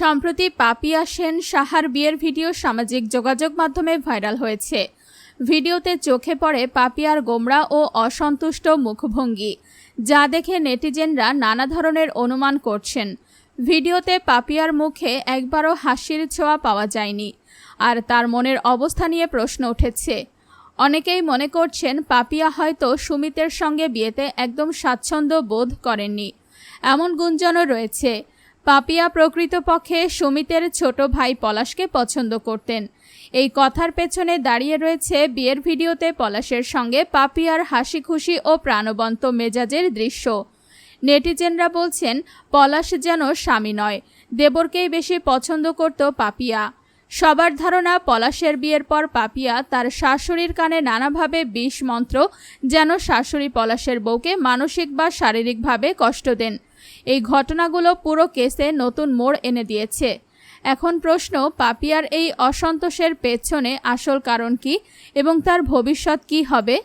সম্প্রতি পাপিয়া সেন সাহার বিয়ের ভিডিও সামাজিক যোগাযোগ মাধ্যমে ভাইরাল হয়েছে। ভিডিওতে চোখে পড়ে পাপিয়ার গোমরা ও অসন্তুষ্ট মুখভঙ্গি, যা দেখে নেটিজেনরা নানা ধরনের অনুমান করছেন। ভিডিওতে পাপিয়ার মুখে একবারও হাসির ছোঁয়া পাওয়া যায়নি, আর তার মনের অবস্থা নিয়ে প্রশ্ন উঠেছে। অনেকেই মনে করছেন পাপিয়া হয়তো সুমিতের সঙ্গে বিয়েতে একদম স্বাচ্ছন্দ্য বোধ করেননি। এমন গুঞ্জনও রয়েছে পাপিয়া প্রকৃতপক্ষে সুমিতের ছোট ভাই পলাশকে পছন্দ করতেন। এই কথার পেছনে দাঁড়িয়ে রয়েছে বিয়ের ভিডিওতে পলাশের সঙ্গে পাপিয়ার হাসি খুশি ও প্রাণবন্ত মেজাজের দৃশ্য। নেটিজেনরা বলছেন, পলাশ যেন স্বামী নয়, দেবরকেই বেশি পছন্দ করত পাপিয়া। সবার ধারণা, পলাশের বিয়ের পর পাপিয়া তার শাশুড়ির কানে নানাভাবে বিষ মন্ত্র যেন শাশুড়ি পলাশের বউকে মানসিক বা শারীরিকভাবে কষ্ট দেন। এই ঘটনাগুলো পুরো কেসে নতুন মোড় এনে দিয়েছে। এখন প্রশ্ন, পাপিয়ার এই অসন্তোষের পেছনে আসল কারণ কি এবং তার ভবিষ্যৎ কি হবে?